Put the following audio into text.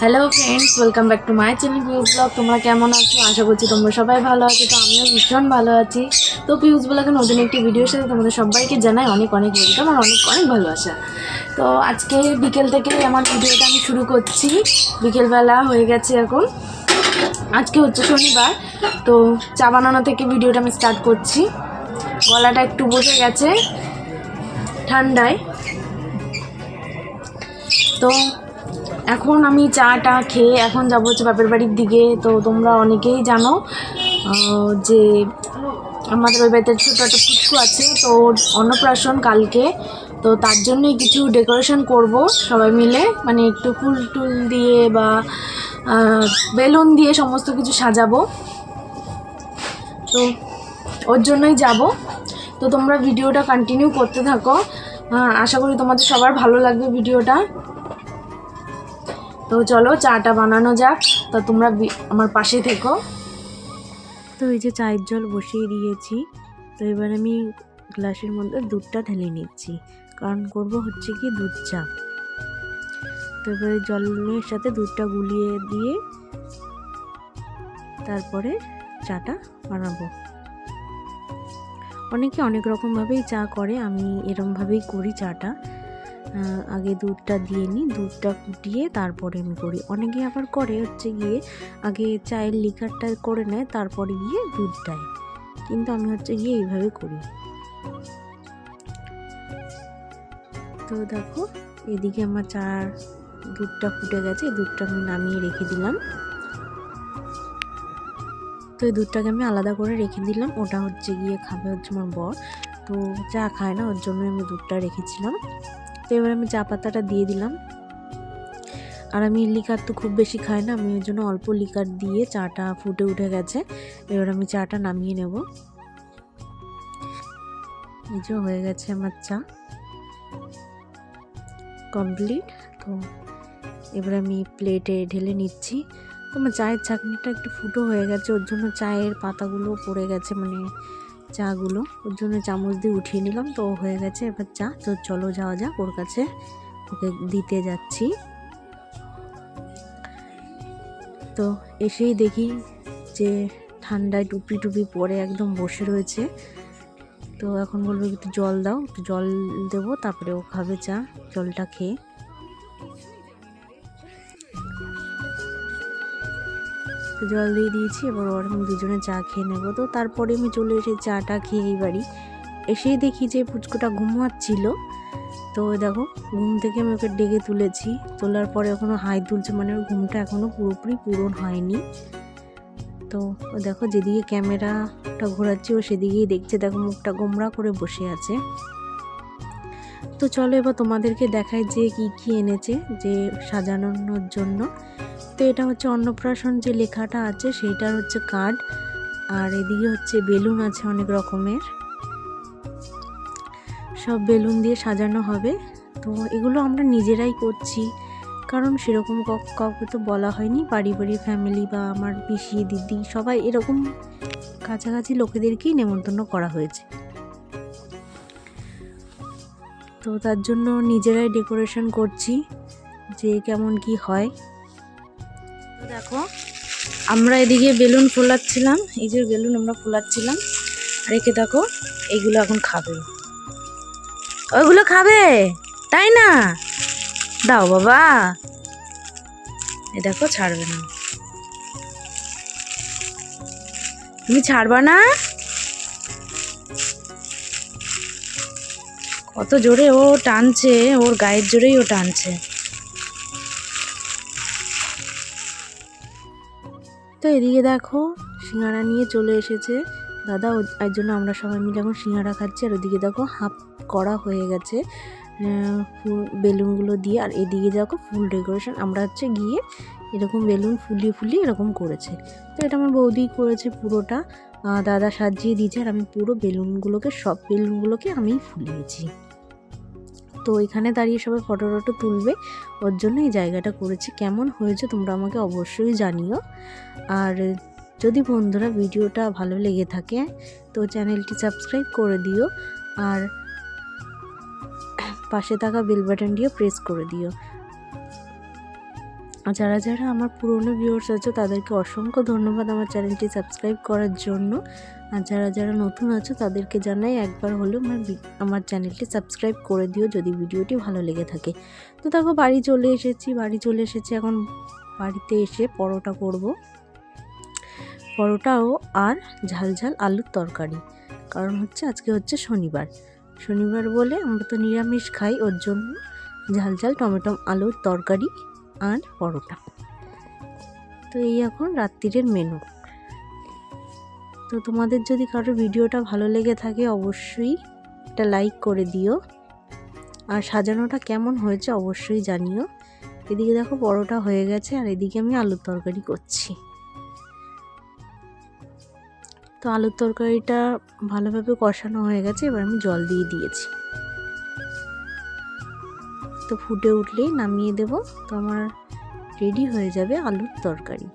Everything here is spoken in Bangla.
Hello friends welcome back to my channel Piu's blog তোমরা কেমন আছো? আশা করছি তোমরা সবাই ভালো আছো, তো আমিও ভীষণ ভালো আছি। তো পিউজ ব্লগে নতুন একটি ভিডিওর সাথে তোমাদের সবাইকে জানাই অনেক অনেক ওয়েলকাম আর অনেক অনেক ভালোবাসা। তো আজকে বিকেল থেকে আমার ভিডিওটা আমি শুরু করছি। বিকেলবেলা হয়ে গেছে এখন। আজকে হচ্ছে শনিবার, তো চা বানানো থেকে ভিডিওটা আমি স্টার্ট করছি। গলাটা একটু বসে গেছে ঠান্ডায়। তো এখন আমি চা টা খেয়ে এখন যাব হচ্ছে বাপের বাড়ির দিকে। তো তোমরা অনেকেই জানো যে আমাদের ওই বাড়িতে ছোটো একটা পুচকু আছে, তো অন্নপ্রাশন কালকে। তো তার জন্যই কিছু ডেকোরেশন করব সবাই মিলে। মানে একটু ফুল টুল দিয়ে বা বেলুন দিয়ে সমস্ত কিছু সাজাবো। তো ওর জন্যই যাব। তো তোমরা ভিডিওটা কন্টিনিউ করতে থাকো। আশা করি তোমাদের সবার ভালো লাগবে ভিডিওটা। তো চলো, চাটা বানানো যাক। তো তোমরা আমার পাশে থেকো। তো এই যে চায়ের জল বসিয়ে দিয়েছি। তো এবার আমি গ্লাসের মধ্যে দুধটা ঢেলে নিচ্ছি। কারণ করব হচ্ছে কি দুধ চা। তো এবারে জলের সাথে দুধটা গুলিয়ে দিয়ে তারপরে চাটা বানাবো। অনেকে অনেক রকমভাবেই চা করে, আমি এরমভাবেই করি চাটা। আগে দুধটা দিয়ে নিই, দুধটা ফুটিয়ে তারপরে আমি করি। অনেকে আবার করে হচ্ছে গিয়ে আগে চায়ের লিকারটা করে নেয়, তারপরে গিয়ে দুধ দেয়। কিন্তু আমি হচ্ছে গিয়ে এইভাবে করি। তো দেখো, এদিকে আমার চার দুধটা ফুটে গেছে দুধটা আমি নামিয়ে রেখে দিলাম। তো এই দুধটাকে আমি আলাদা করে রেখে দিলাম, ওটা হচ্ছে গিয়ে খাবে হচ্ছে আমার বর। তো চা খায় না, ওর জন্য আমি দুধটা রেখেছিলাম। তো এবার আমি চা পাতাটা দিয়ে দিলাম। আর আমি লিকার তো খুব বেশি খাই না, আমি ওই জন্য অল্প লিকার দিয়ে চাটা ফুটে উঠে গেছে। এবার আমি চাটা নামিয়ে নেব। এই যে হয়ে গেছে আমার চা। কমপ্লিট। তো এবার আমি প্লেটে ঢেলে নিচ্ছি। তো আমার চায়ের ছাঁকনিটা একটু ফুটো হয়ে গেছে, ওর জন্য চায়ের পাতাগুলো পড়ে গেছে মানে চাগুলো। ওর জন্য চামচ দিয়ে উঠিয়ে নিলাম, তো হয়ে গেছে এবার চা। তো চলো যাওয়া যাক, ওর কাছে ওকে দিতে যাচ্ছি। তো এসেই দেখি যে ঠান্ডায় টুপি টুপি পরে একদম বসে রয়েছে। তো এখন বলব একটু জল দাও, একটু জল দেবো, তারপরে ও খাবে চা, জলটা খেয়ে। তো জল দিয়ে দিয়েছি, এবার ওর আমি দুজনে চা খেয়ে নেব। তো তারপরে আমি চলে এসে চাটা খেয়ে এই বাড়ি। এসেই দেখি যে পুচকুটা ঘুমাচ্ছিল। তো দেখো, ঘুম থেকে আমি ওকে ডেকে তুলেছি। তোলার পরে এখনও হাই তুলছে মানে ওর ঘুমটা এখনও পুরোপুরি পূরণ হয়নি। তো দেখো, যেদিকে ক্যামেরাটা ঘোরাচ্ছি, ও সেদিকেই দেখছে। দেখো, মুখটা গোমরা করে বসে আছে। তো চলো এবার তোমাদেরকে দেখায় যে কি কি এনেছে, যে সাজানোর জন্য। তো এটা হচ্ছে অন্নপ্রাশন যে লেখাটা আছে, সেইটার হচ্ছে কার্ড। আর এদিকে হচ্ছে বেলুন আছে অনেক রকমের। সব বেলুন দিয়ে সাজানো হবে। তো এগুলো আমরা নিজেরাই করছি, কারণ সেরকম কাউকে তো বলা হয়নি। বাড়ি বাড়ি ফ্যামিলি বা আমার পিসি, দিদি সবাই এরকম কাছাকাছি লোকেদেরকেই নেমন্তন্ন করা হয়েছে। তো তার জন্য নিজেরাই ডেকোরেশন করছি, যে কেমন কি হয়। দেখো, আমরা এদিকে বেলুন ফোলাচ্ছিলাম, এই যে বেলুন আমরা ফোলাচ্ছিলাম রেখে দেখো এইগুলো এখন খাবে। ওইগুলো খাবে? তাই না? দাও বাবা। এ দেখো, ছাড়বে না। তুমি ছাড়বা না? কত জোরে ও টানছে, ওর গায়ের জোরেই ও টানছে। তো এদিকে দেখো, সিঙ্গারা নিয়ে চলে এসেছে। দাদা ও- এর জন্য আমরা সবাই মিলে এখন সিঙ্গারা খাচ্ছি। আর ওদিকে দেখো, হাফ করা হয়ে গেছে। ফুল, বেলুনগুলো দিয়ে। আর এদিকে দেখো, ফুল ডেকোরেশন। আমরা হচ্ছে গিয়ে এরকম বেলুন ফুলিয়ে ফুলিয়ে এরকম করেছে। তো এটা আমার বৌদি করেছে পুরোটা। দাদা সাজিয়ে দিয়েছে। আর আমি পুরো বেলুনগুলোকে, সব বেলুনগুলোকে আমিই ফুলিয়েছি। তো এখানে দাঁড়িয়ে সবাই ফটো টটো তুলবে। ওর জন্য এই জায়গাটা করেছি। কেমন হয়েছে তোমরা আমাকে অবশ্যই জানিও। আর যদি বন্ধুরা ভিডিওটা ভালো লেগে থাকে, তো চ্যানেলটি সাবস্ক্রাইব করে দিও। আর পাশে থাকা বেল বাটনটিও প্রেস করে দিও। আর যারা যারা আমার পুরনো ভিউয়ার্স আছে, তাদেরকে অসংখ্য ধন্যবাদ আমার চ্যানেলটি সাবস্ক্রাইব করার জন্য। আর যারা যারা নতুন আছো, তাদেরকে জানাই একবার হলেও আমার আমার চ্যানেলটি সাবস্ক্রাইব করে দিও যদি ভিডিওটি ভালো লেগে থাকে। তো দেখো, বাড়ি চলে এসেছি, বাড়ি চলে এসেছি এখন বাড়িতে এসে পরোটা করব। পরোটাও আর ঝাল ঝাল আলুর তরকারি। কারণ হচ্ছে আজকে হচ্ছে শনিবার। শনিবার বলে আমরা তো নিরামিষ খাই, ওর জন্য ঝাল ঝাল টমেটো আলুর তরকারি আর পরোটা। তো এই এখন রাত্রিরের মেনু তো তোমাদের যদি কারও ভিডিওটা ভালো লেগে থাকে, অবশ্যই একটা লাইক করে দিও। আর সাজানোটা কেমন হয়েছে, অবশ্যই জানিও। এদিকে দেখো পরোটা হয়ে গেছে, আর এদিকে আমি আলুর তরকারি করছি। তো আলুর তরকারিটা ভালোভাবে কষানো হয়ে গেছে, এবার আমি জল দিয়ে দিয়েছি। তো ফুটে উঠলেই নামিয়ে দেব। তো আমার রেডি হয়ে যাবে আলুর তরকারি।